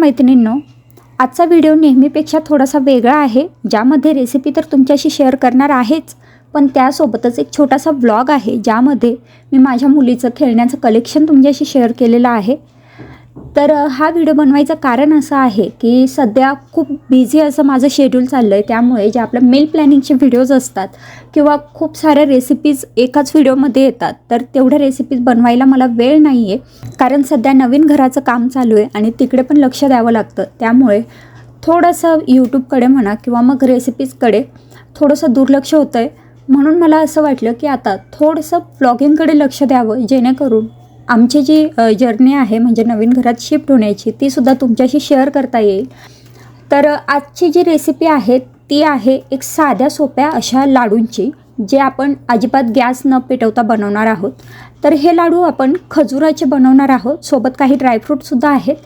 मैत्रिणींनो आजचा व्हिडिओ नेहमीपेक्षा थोडासा वेगळा आहे ज्यामध्ये रेसिपी तर तुमच्याशी शेअर करणार आहेच पण त्यासोबतच एक छोटासा व्लॉग आहे ज्यामध्ये मी माझ्या मुलीचं खेळण्याचं कलेक्शन तुमच्याशी शेअर केलेलं आहे. तर हा व्हिडिओ बनवायचं कारण असं आहे की सध्या खूप बिझी असं माझं शेड्यूल चाललं आहे त्यामुळे जे आपलं मेल प्लॅनिंगचे व्हिडिओज असतात किंवा खूप साऱ्या रेसिपीज एकाच व्हिडिओमध्ये येतात तर तेवढ्या रेसिपीज बनवायला मला वेळ नाही आहे कारण सध्या नवीन घराचं काम चालू आहे आणि तिकडे पण लक्ष द्यावं लागतं. त्यामुळे थोडंसं यूट्यूबकडे म्हणा किंवा मग रेसिपीजकडे थोडंसं दुर्लक्ष होतं आहे म्हणून मला असं वाटलं की आता थोडंसं ब्लॉगिंगकडे लक्ष द्यावं जेणेकरून आमची जी जर्नी आहे म्हणजे नवीन घरात शिफ्ट होण्याची ती सुद्धा तुमच्याशी शेअर करता येईल. तर आजची जी रेसिपी आहे ती आहे एक साध्या सोप्या अशा लाडूंची जे आपण अजिबात गॅस न पेटवता बनवणार आहोत. तर हे लाडू आपण खजुराचे बनवणार आहोत. सोबत काही ड्रायफ्रूटसुद्धा आहेत.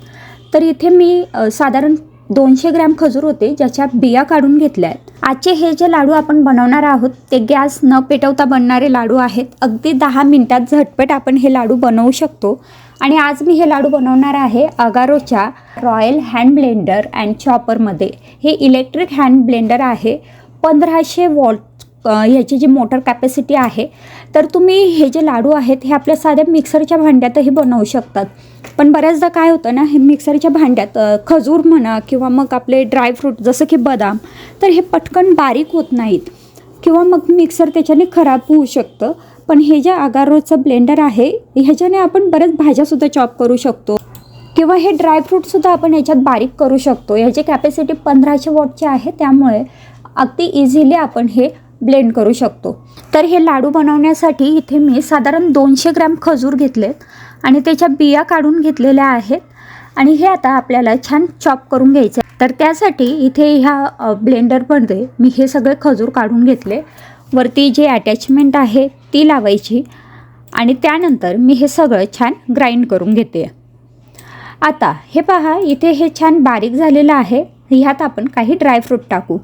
तर इथे मी साधारण दोनशे ग्रॅम खजूर होते ज्याच्या बिया काढून घेतल्या आहेत. आजचे हे जे लाडू आपण बनवणार आहोत ते गॅस न पेटवता बनणारे लाडू आहेत. अगदी दहा मिनटात झटपट आपण हे लाडू बनवू शकतो. आणि आज मी हे लाडू बनवणार आहे अगारोच्या रॉयल हँड ब्लेंडर अँड चॉपरमध्ये. हे इलेक्ट्रिक हँड ब्लेंडर आहे. पंधराशे वॉल्ट ह्याची जी मोटर कॅपॅसिटी आहे तर तुम्ही हे जे लाडू आहेत हे आपल्या साध्या मिक्सरच्या भांड्यातही बनवू शकतात. पण बऱ्याचदा काय होतं ना हे मिक्सरच्या भांड्यात खजूर म्हणा किंवा मग आपले ड्रायफ्रूट जसं की बदाम तर हे पटकन बारीक होत नाहीत. किंवा मग मिक्सर त्याच्याने खराब होऊ शकतं. पण हे जे आगारोचं ब्लेंडर आहे ह्याच्याने आपण बऱ्याच भाज्यासुद्धा चॉप करू शकतो. किंवा हे ड्रायफ्रूटसुद्धा आपण ह्याच्यात बारीक करू शकतो. ह्याची कॅपॅसिटी पंधराशे वॉटची आहे त्यामुळे अगदी इझिली आपण हे ब्लेंड करू शकतो. तर हे लाडू बनवण्यासाठी इथे मी साधारण दोनशे ग्रॅम खजूर घेतलेत आणि त्याच्या बिया काढून घेतलेल्या आहेत. आणि हे आता आपल्याला छान चॉप करून घ्यायचे तर त्यासाठी इथे ह्या ब्लेंडरमध्ये मी हे सगळे खजूर काढून घेतले. वरती जे अटॅचमेंट आहे ती लावायची आणि त्यानंतर मी हे सगळं छान ग्राइंड करून घेते. आता हे पहा इथे हे छान बारीक झालेलं आहे. ह्यात आपण काही ड्रायफ्रूट टाकू.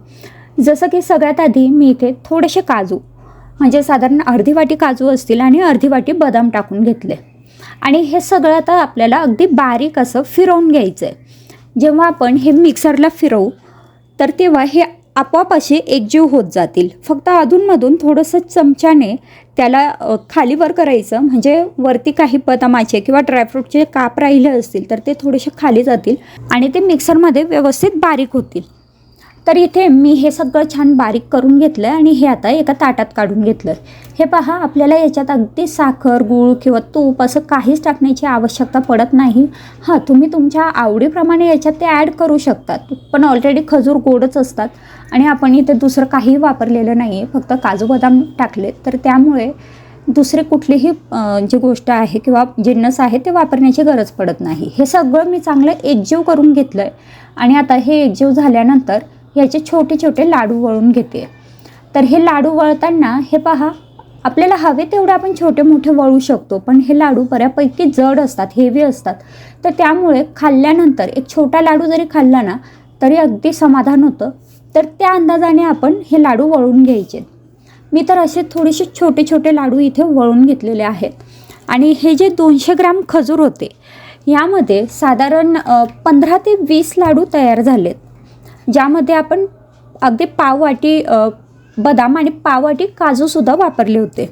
जसं की सगळ्यात आधी मी इथे थोडेसे काजू म्हणजे साधारण अर्धी वाटी काजू असतील आणि अर्धी वाटी बदाम टाकून घेतले. आणि हे सगळं आता आपल्याला अगदी बारीक असं फिरवून घ्यायचं आहे जेव्हा आपण हे मिक्सरला फिरवू तर तेव्हा हे आपोआप असे एकजीव होत जातील. फक्त अधूनमधून थोडंसं चमच्याने त्याला खालीवर करायचं म्हणजे वरती काही बदामाचे किंवा ड्रायफ्रूटचे काप राहिले असतील तर ते थोडेसे खाली जातील आणि ते मिक्सरमध्ये व्यवस्थित बारीक होतील. तर इथे मी हे सगळं छान बारीक करून घेतलं आहे आणि हे आता एका ताटात काढून घेतलं हे पहा आपल्याला याच्यात अगदी साखर गूळ किंवा तूप असं काहीच टाकण्याची आवश्यकता पडत नाही. हां तुम्ही तुमच्या आवडीप्रमाणे याच्यात ते ॲड करू शकतात पण ऑलरेडी खजूर गोडच असतात आणि आपण इथे दुसरं काहीही वापरलेलं नाही आहे फक्त काजू बदाम टाकले तर त्यामुळे दुसरे कुठलीही जी गोष्ट आहे किंवा जिन्नस आहे ते वापरण्याची गरज पडत नाही. हे सगळं मी चांगलं एकजीव करून घेतलं आहे आणि आता हे एकजीव झाल्यानंतर ह्याचे छोटे छोटे लाडू वळून घेते. तर हे लाडू वळताना हे पहा आपल्याला हवे तेवढे आपण छोटे मोठे वळू शकतो पण हे लाडू बऱ्यापैकी जड असतात हेवी असतात. तर त्यामुळे खाल्ल्यानंतर एक छोटा लाडू जरी खाल्ला ना तरी अगदी समाधान होतं. तर त्या अंदाजाने आपण हे लाडू वळून घ्यायचे. मी तर असे थोडेसे छोटे छोटे लाडू इथे वळून घेतलेले आहेत. आणि हे जे दोनशे ग्राम खजूर होते यामध्ये साधारण पंधरा ते वीस लाडू तयार झालेत. ज्यामध्ये आपण अगदी पाववाटी बदाम आणि पाववाटी काजूसुद्धा वापरले होते.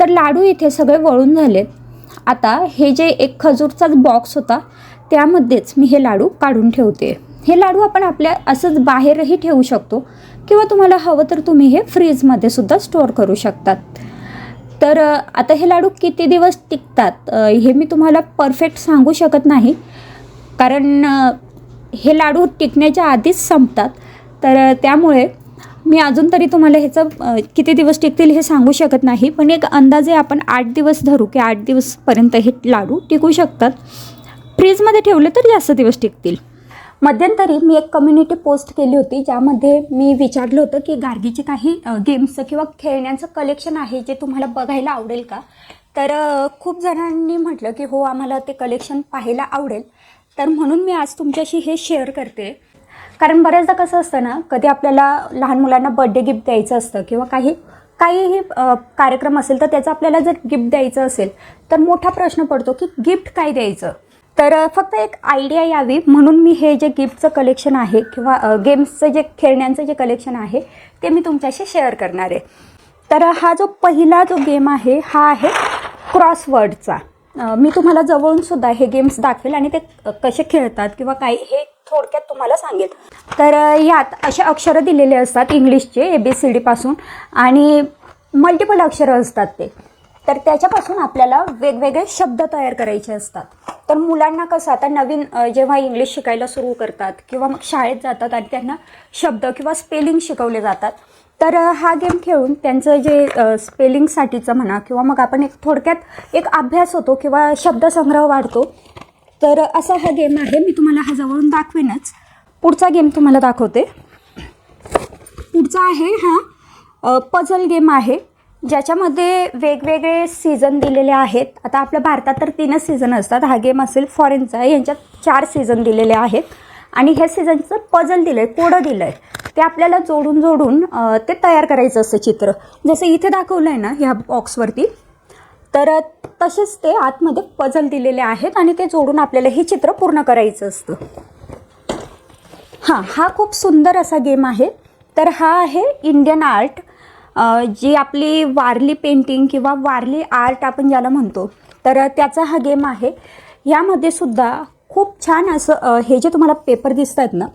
तर लाडू इथे सगळे वळून झालेत. आता हे जे एक खजूरचाच बॉक्स होता त्यामध्येच मी हे लाडू काढून ठेवते. हे लाडू आपण आपल्या असंच बाहेरही ठेवू शकतो किंवा तुम्हाला हवं तर तुम्ही हे फ्रीजमध्ये सुद्धा स्टोअर करू शकतात. तर आता हे लाडू किती दिवस टिकतात हे मी तुम्हाला परफेक्ट सांगू शकत नाही. कारण हे लाडू टिकण्याच्या आधीच संपतात. तर त्यामुळे मी अजून तरी तुम्हाला ह्याचं किती दिवस टिकतील हे सांगू शकत नाही. पण एक अंदाजे आपण आठ दिवस धरू की आठ दिवसपर्यंत हे लाडू टिकू शकतात. फ्रीजमध्ये ठेवले तर जास्त दिवस टिकतील. मध्यंतरी मी एक कम्युनिटी पोस्ट केली होती ज्यामध्ये मी विचारलं होतं की गार्गीचे काही गेम्सचं किंवा खेळण्याचं कलेक्शन आहे जे तुम्हाला बघायला आवडेल का? तर खूप जणांनी म्हटलं की हो आम्हाला ते कलेक्शन पाहायला आवडेल. तर म्हणून मी आज तुमच्याशी हे शेअर करते. कारण बऱ्याचदा कसं असतं ना कधी आपल्याला लहान मुलांना बड्डे गिफ्ट द्यायचं असतं किंवा काही काहीही कार्यक्रम असेल तर त्याचं आपल्याला जर गिफ्ट द्यायचं असेल तर मोठा प्रश्न पडतो की गिफ्ट काय द्यायचं? तर फक्त एक आयडिया यावी. म्हणून मी हे जे गिफ्टचं कलेक्शन आहे किंवा गेम्सचं जे खेळण्यांचं जे कलेक्शन आहे ते मी तुमच्याशी शेअर करणार आहे. तर हा जो पहिला जो गेम आहे हा आहे क्रॉसवर्डचा मी तुम्हाला जवळून सुद्धा हे गेम्स दाखवेल आणि ते कसे खेळतात किंवा काय हे थोडक्यात तुम्हाला सांगेल. तर यात असे अक्षरं दिलेले असतात इंग्लिशचे ए बी सी डीपासून आणि मल्टिपल अक्षरं असतात ते. तर त्याच्यापासून आपल्याला वेगवेगळे शब्द तयार करायचे असतात. तर मुलांना कसं आता नवीन जेव्हा इंग्लिश शिकायला सुरू करतात किंवा मग शाळेत जातात आणि त्यांना शब्द किंवा स्पेलिंग शिकवले जातात तर हा गेम खेळून त्यांचं जे स्पेलिंगसाठीचं म्हणा किंवा मग आपण एक थोडक्यात एक अभ्यास होतो किंवा शब्दसंग्रह वाढतो. तर असा हा गेम आहे. मी तुम्हाला हा जवळून दाखवेनच. पुढचा गेम तुम्हाला दाखवते. पुढचा आहे हा पझल गेम आहे. ज्याच्यामध्ये वेगवेगळे सीझन दिलेले आहेत. आता आपल्या भारतात तर तीनच सीझन असतात. हा गेम असेल फॉरेनचा यांच्यात चार सीझन दिलेले आहेत. आणि ह्या सीझनचं पजल दिलं आहे कोडं दिलं आहे ते आपल्याला जोडून जोडून ते तयार करायचं असतं चित्र. जसं इथे दाखवलं आहे ना ह्या बॉक्सवरती तर तसेच ते आतमध्ये पझल दिलेले आहेत आणि ते जोडून आपल्याला हे चित्र पूर्ण करायचं असतं. हां हा खूप सुंदर असा गेम आहे. तर हा आहे इंडियन आर्ट जी आपली वारली पेंटिंग किंवा वारली आर्ट आपण ज्याला म्हणतो तर त्याचा हा गेम आहे. यामध्ये सुद्धा खूप छान असं हे जे तुम्हाला पेपर दिसत आहेत ना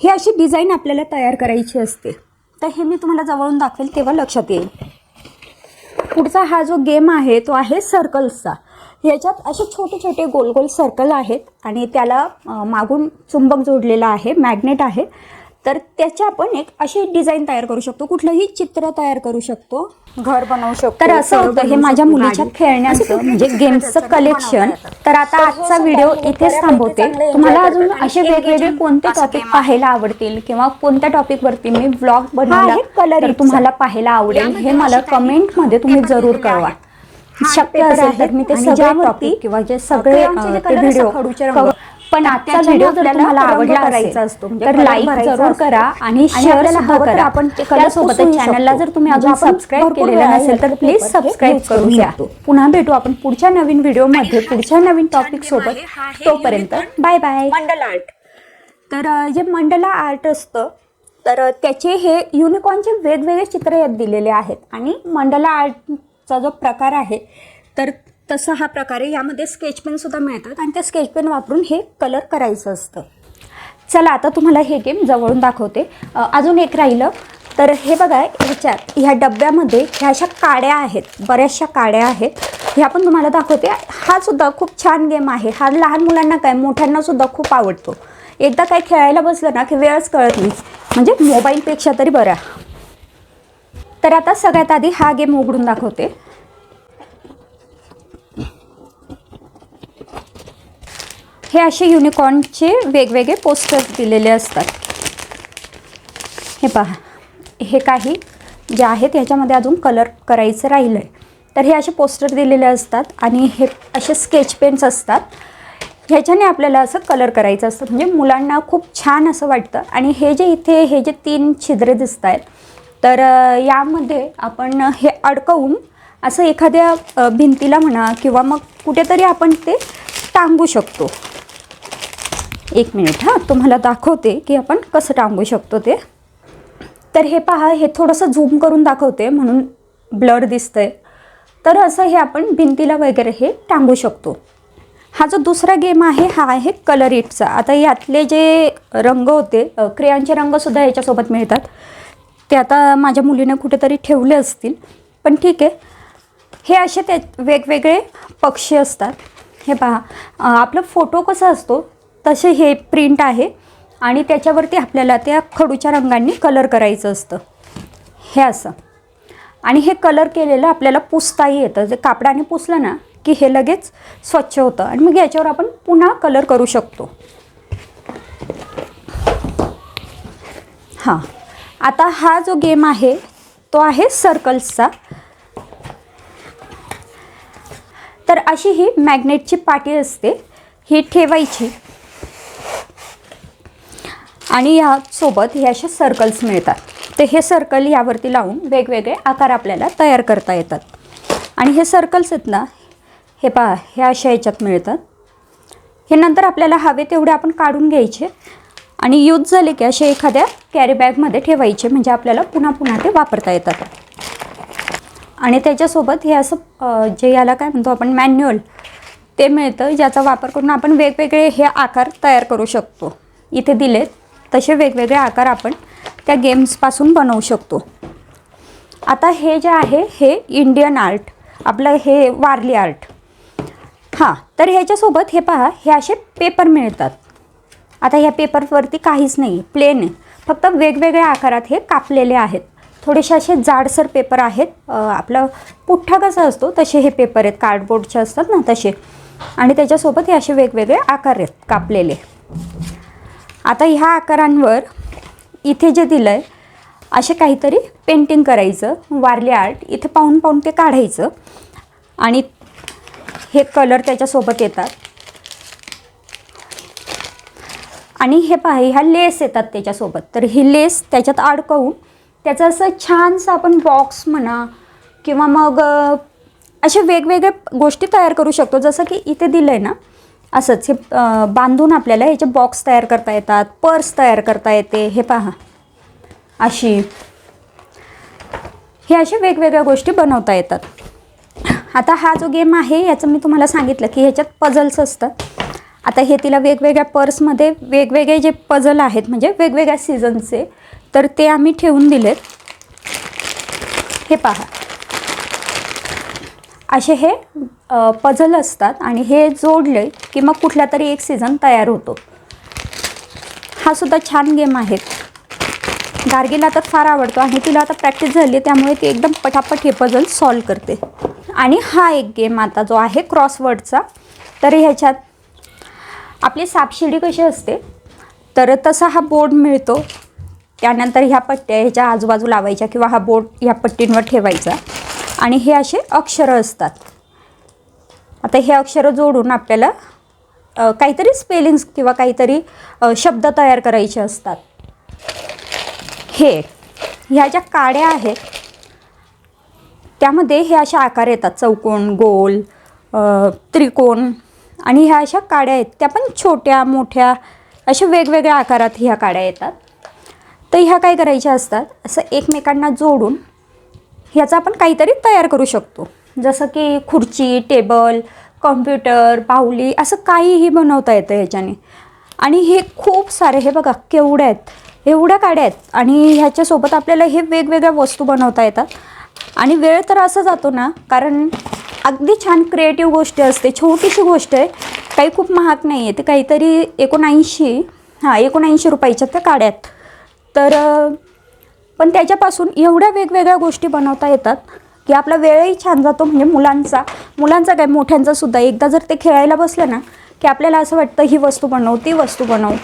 हे अशी डिझाईन आपल्याला तयार करायची असते. तर हे मी तुम्हाला जवळून दाखवेल तेव्हा लक्षात येईल. पुढचा हा जो गेम आहे तो आहे सर्कल्सचा ह्याच्यात असे छोटे छोटे गोल गोल सर्कल आहेत आणि त्याला मागून चुंबक जोडलेला आहे मॅग्नेट आहे. तर त्याची आपण एक अशी डिझाईन तयार करू शकतो कुठलंही चित्र तयार करू शकतो घर बनवू शकतो तर असं होतं हे माझ्या मुलीच्या. खेळण्याचं म्हणजे गेम्सचं कलेक्शन. तर आता हे आजचा व्हिडिओ इथेच थांबवते तुम्हाला अजून. असे वेगवेगळे कोणते टॉपिक. पाहायला आवडतील किंवा कोणत्या टॉपिकवरती मी ब्लॉग बनवला चा. तुम्हाला पाहायला आवडेल हे मला असे काही कमेंटमध्ये तुम्ही जरूर कळवा शक्य असेल तर मी ते सगळे टॉपिक किंवा जे सगळे व्हिडिओ पण आजचा व्हिडिओ जर तुम्हाला आवडला करायचा असतो, म्हणजे तर लाईक जरूर. करा आणि शेअर सुद्धा करा. आपण ते color त्यासोबतच पुसूही चॅनलला. जर तुम्ही म्हणजे अजून सबस्क्राईब भरपूर केलेलं नसेल तर प्लीज सबस्क्राईब करून करू घ्या. पुन्हा भेटू आपण पुढच्या नवीन व्हिडिओमध्ये पुढच्या नवीन टॉपिक सोबत. तोपर्यंत बाय बाय मंडल आर्ट तर जे मंडला आर्ट असतं तर त्याचे हे युनिकॉर्नचे वेगवेगळे चित्र यात दिलेले आहेत. आणि मंडला आर्टचा जो प्रकार आहे तर तसा हा प्रकारे यामध्ये स्केच पेनसुद्धा मिळतात आणि त्या स्केच पेन वापरून हे कलर करायचं असतं. चला आता तुम्हाला हे गेम जवळून दाखवते. अजून एक राहिलं. तर हे बघा ह्याच्यात ह्या डब्यामध्ये ह्या अशा काड्या आहेत. बऱ्याचशा काड्या आहेत. ह्या पण तुम्हाला दाखवते. हा सुद्धा खूप छान गेम आहे. हा लहान मुलांना काय मोठ्यांना सुद्धा खूप आवडतो. एकदा काय खेळायला बसलं ना की वेळच कळत नाही. म्हणजे मोबाईलपेक्षा तरी बरा. तर आता सगळ्यात आधी हा गेम उघडून दाखवते. हे असे युनिकॉर्नचे वेगवेगळे पोस्टर्स दिलेले असतात. हे पहा. हे काही जे आहेत ह्याच्यामध्ये अजून कलर करायचं राहिलं आहे तर हे असे पोस्टर दिलेले असतात आणि हे असे स्केच पेन्स असतात. ह्याच्याने आपल्याला असं कलर करायचं असतं. म्हणजे मुलांना खूप छान असं वाटतं. आणि हे जे इथे हे जे तीन छिद्रे दिसत आहेत तर यामध्ये आपण हे अडकवून असं एखाद्या भिंतीला म्हणा किंवा मग कुठेतरी आपण ते टांगू शकतो. एक मिनिट हां. तुम्हाला दाखवते की आपण कसं टांगू शकतो ते. तर हे पहा हे थोडंसं झूम करून दाखवते म्हणून ब्लर दिसतंय. तर असं हे आपण भिंतीला वगैरे हे टांगू शकतो. हा जो दुसरा गेम आहे हा आहे कलर इटचा आता यातले जे रंग होते क्रियांचे रंगसुद्धा याच्यासोबत मिळतात. ते आता माझ्या मुलीने कुठेतरी ठेवले असतील. पण ठीक आहे. हे असे त्या वेगवेगळे पक्षी असतात. हे पहा आपला आपलं फोटो कसा असतो तसे हे प्रिंट आहे आणि त्याच्यावरती आपल्याला त्या खडूच्या रंगांनी कलर करायचं असतं. हे असं. आणि हे कलर केलेलं आपल्याला पुसताही येतं. जे कापडाने पुसलं ना की हे लगेच स्वच्छ होतं. आणि मग याच्यावर आपण पुन्हा कलर करू शकतो. हां. आता हा जो गेम आहे तो आहे सर्कल्सचा तर अशी ही मॅग्नेटची पाटी असते. ही ठेवायची. आणि यासोबत हे असे सर्कल्स मिळतात. तर हे सर्कल यावरती लावून वेगवेगळे आकार आपल्याला तयार करता येतात. आणि हे सर्कल्स आहेत ना हे पहा हे अशा याच्यात मिळतात. हे नंतर आपल्याला हवे तेवढे आपण काढून घ्यायचे आणि यूज झाले की असे एखाद्या कॅरी बॅगमध्ये ठेवायचे म्हणजे आपल्याला पुन्हा पुन्हा ते वापरता येतात. आणि त्याच्यासोबत हे असं जे याला काय म्हणतो आपण मॅन्युअल ते मिळतं ज्याचा वापर करून आपण वेगवेगळे हे आकार तयार करू शकतो. इथे दिलेत. तसे वेगवेगळे आकार आपण त्या गेम्सपासून बनवू शकतो. आता हे जे आहे हे इंडियन आर्ट आपलं हे वारली आर्ट हां तर ह्याच्यासोबत हे पहा हे असे पेपर मिळतात. आता ह्या पेपरवरती काहीच नाही प्लेन आहे. फक्त वेगवेगळ्या आकारात हे कापलेले आहेत. थोडेसे असे जाडसर पेपर आहेत. आपलं पुठ्ठा कसा असतो तसे हे पेपर आहेत. कार्डबोर्डचे असतात ना तसे. आणि त्याच्यासोबत हे असे वेगवेगळे आकार आहेत कापलेले. आता ह्या आकारांवर इथे जे दिलं आहे असे काहीतरी पेंटिंग करायचं वारली आर्ट इथे पाहून पाहून ते काढायचं. आणि हे कलर त्याच्यासोबत येतात. आणि हे पहा ह्या लेस येतात त्याच्यासोबत. तर ही लेस त्याच्यात अडकवून त्याचं असं छानसं आपण बॉक्स म्हणा किंवा मग असे वेगवेगळे गोष्टी तयार करू शकतो. जसं की इथे दिलं आहे ना असंच हे बांधून आपल्याला ह्याचे बॉक्स तयार करता येतात पर्स तयार करता येते हे पहा. अशी. हे अशा वेगवेगळ्या गोष्टी बनवता येतात. आता हा जो गेम आहे याचं मी तुम्हाला सांगितलं की ह्याच्यात पझल्स असतात आता हे तिला वेगवेगळ्या पर्समध्ये वेगवेगळे जे पझल आहेत म्हणजे वेगवेगळ्या सीझनचे तर ते आम्ही ठेवून दिलेत. हे पहा. असे हे पझल असतात आणि हे जोडले की मग कुठला तरी एक सीझन तयार होतो. हा सुद्धा छान गेम आहे. गार्गीला तर फार आवडतो आणि तिला आता प्रॅक्टिस झाली त्यामुळे ती एकदम पटापट हे पझल सॉल्व करते. आणि हा एक गेम आता जो आहे क्रॉसवर्डचा तर ह्याच्यात आपली सापशिडी कशी असते तर तसा हा बोर्ड मिळतो. त्यानंतर ह्या पट्ट्या ह्याच्या आजूबाजू लावायच्या किंवा हा बोर्ड ह्या पट्टींवर ठेवायचा. आणि हे असे अक्षरं असतात. आता हे अक्षरं जोडून आपल्याला काहीतरी स्पेलिंग्स किंवा काहीतरी शब्द तयार करायचे असतात. हे ह्या ज्या काड्या आहेत त्यामध्ये हे असे आकार येतात. चौकोन गोल त्रिकोण आणि ह्या अशा काड्या आहेत. त्या पण छोट्या मोठ्या अशा वेगवेगळ्या आकारात ह्या काड्या येतात. तर ह्या काय करायच्या असतात? असं एकमेकांना जोडून ह्याचा आपण काहीतरी तयार करू शकतो. जसं की खुर्ची टेबल कॉम्प्युटर पाऊली असं काहीही बनवता येतं ह्याच्याने. आणि हे खूप सारे हे बघा केवढ्या आहेत. एवढ्या काड्या आहेत. आणि ह्याच्यासोबत आपल्याला हे वेगवेगळ्या वस्तू बनवता येतात. आणि वेळ तर असा जातो ना कारण अगदी छान क्रिएटिव्ह गोष्ट असते. छोटीशी गोष्ट आहे. काही खूप महाग नाही आहे ते काहीतरी एकोणऐंशी हां एकोणऐंशी रुपयाच्या त्या काड्यात आहेत. तर पण त्याच्यापासून एवढ्या वेगवेगळ्या गोष्टी बनवता येतात. की आपला वेळही छान जातो म्हणजे मुलांचा. मुलांचा काय मोठ्यांचा सुद्धा. एकदा जर ते खेळायला बसलं ना की आपल्याला असं वाटतं ही वस्तू बनव ती वस्तू बनवू.